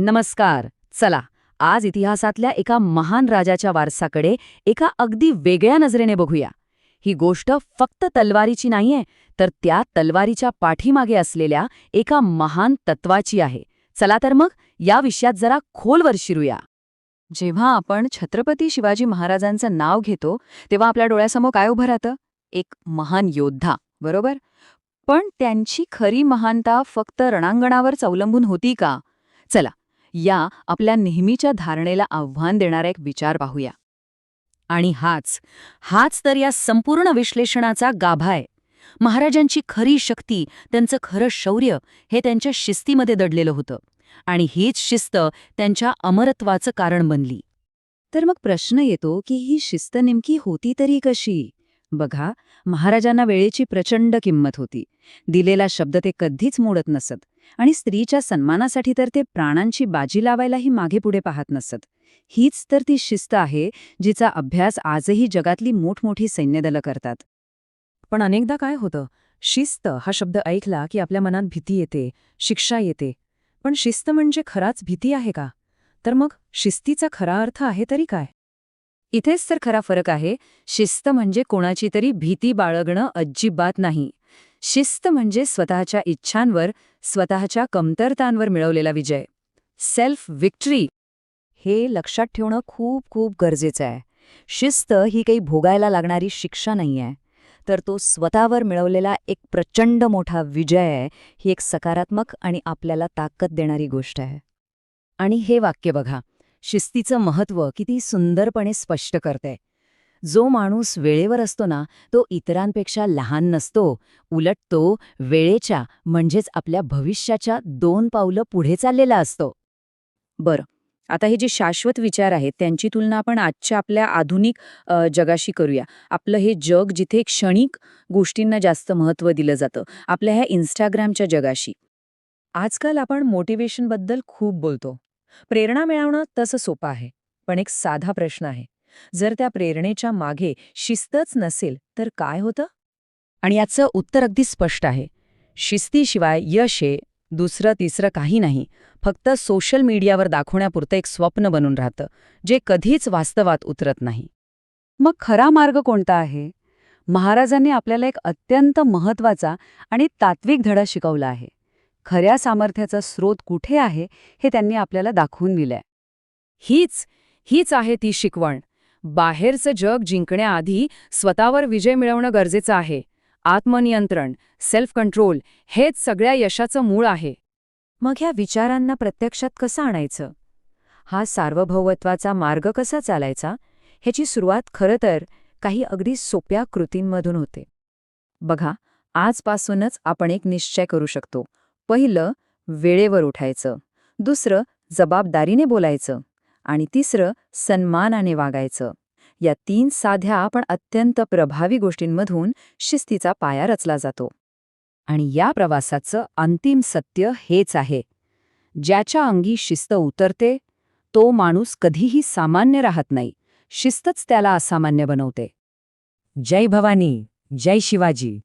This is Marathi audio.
नमस्कार. चला आज इतिहासातल्या एका महान राजाच्या वारसाकडे एका अगदी वेगळ्या नजरेने बघूया. ही गोष्ट फक्त तलवारीची नाहीये तर त्या तलवारीच्या पाठीमागे असलेल्या एका महान तत्वाची आहे. चला तर मग या विषयात जरा खोलवर शिरूया. जेव्हा आपण छत्रपती शिवाजी महाराजांचं नाव घेतो तेव्हा आपल्या डोळ्यासमोर काय उभं राहतं? एक महान योद्धा बरोबर? पण त्यांची खरी महानता फक्त रणांगणावरच अवलंबून होती का? चला या आपल्या नेहमीच्या धारणेला आव्हान देणारा एक विचार पाहूया. आणि हाच हाच तर या संपूर्ण विश्लेषणाचा गाभा आहे. महाराजांची खरी शक्ती त्यांचं खरं शौर्य हे त्यांच्या शिस्तीमध्ये दडलेलं होतं. आणि हीच शिस्त त्यांच्या अमरत्वाचं कारण बनली. तर मग प्रश्न येतो की ही शिस्त नेमकी होती तरी कशी? बघा महाराजांना वेळेची प्रचंड किंमत होती. दिलेला शब्द ते कधीच मोडत नसत. आणि स्त्रीच्या सन्मानासाठी तर ते प्राणांची बाजी लावायलाही मागे पुढे पाहत नसत. हीच तर ती शिस्त आहे जिचा अभ्यास आजही जगातली मोठमोठी सैन्यदलं करतात. पण अनेकदा काय होतं? शिस्त हा शब्द ऐकला की आपल्या मनात भीती येते शिक्षा येते. पण शिस्त म्हणजे खराच भीती आहे का? तर मग शिस्तीचा खरा अर्थ आहे तरी काय? इथेच तर खरा फरक आहे शिस्त म्हणजे कोणाची तरी भीती बाळगणं अजिबात नाही. शिस्त म्हणजे स्वतःच्या इच्छांवर स्वतःच्या कमतरतांवर मिळवलेला विजय. सेल्फ विक्ट्री हे लक्षात ठेवणं खूप खूप गरजेचं आहे. शिस्त ही काही भोगायला लागणारी शिक्षा नाही आहे तर तो स्वतःवर मिळवलेला एक प्रचंड मोठा विजय आहे ही एक सकारात्मक आणि आपल्याला ताकद देणारी गोष्ट आहे. आणि हे वाक्य बघा. शिस्तीचं महत्त्व किती सुंदरपणे स्पष्ट करते जो माणूस वेळेवर असतो ना तो इतरांपेक्षा लहान नसतो. उलट तो वेळेच्या म्हणजेच आपल्या भविष्याच्या दोन पावलं पुढे चाललेला असतो. बरं आता हे जे शाश्वत विचार आहेत त्यांची तुलना आपण आजच्या आपल्या आधुनिक जगाशी करूया. आपलं हे जग जिथे क्षणिक गोष्टींना जास्त महत्त्व दिलं जातं आपल्या ह्या इन्स्टाग्रामच्या जगाशी. आजकाल आपण मोटिवेशनबद्दल खूप बोलतो. प्रेरणा मिळवणं तसं सोपं आहे पण एक साधा प्रश्न आहे. जर त्या प्रेरणेच्या मागे शिस्तच नसेल तर काय होतं? आणि याचं उत्तर अगदी स्पष्ट आहे. शिस्तीशिवाय यश हे दुसरं तिसरं काही नाही. फक्त सोशल मीडियावर दाखवण्यापुरतं एक स्वप्न बनून राहतं जे कधीच वास्तवात उतरत नाही. मग खरा मार्ग कोणता आहे? महाराजांनी आपल्याला एक अत्यंत महत्त्वाचा आणि तात्विक धडा शिकवला आहे. खऱ्या सामर्थ्याचा स्रोत कुठे आहे हे त्यांनी आपल्याला दाखवून दिलंय. हीच हीच आहे ती शिकवण. बाहेरचं जग जिंकण्याआधी स्वतःवर विजय मिळवणं गरजेचं आहे. आत्मनियंत्रण सेल्फ कंट्रोल हेच सगळ्या यशाचं मूळ आहे. मग ह्या विचारांना प्रत्यक्षात कसं आणायचं? हा सार्वभौमत्वाचा मार्ग कसा चालायचा? ह्याची सुरुवात खरं तर काही अगदी सोप्या कृतींमधून होते. बघा आजपासूनच आपण एक निश्चय करू शकतो. पहिलं वेळेवर उठायचं. दुसरं जबाबदारीने बोलायचं. आणि तिसरं सन्मानाने वागायचं. या तीन साध्या पण अत्यंत प्रभावी गोष्टींमधून शिस्तीचा पाया रचला जातो. आणि या प्रवासाचं अंतिम सत्य हेच आहे. ज्याच्या अंगी शिस्त उतरते तो माणूस कधीही सामान्य राहत नाही. शिस्तच त्याला असामान्य बनवते. जय भवानी जय शिवाजी.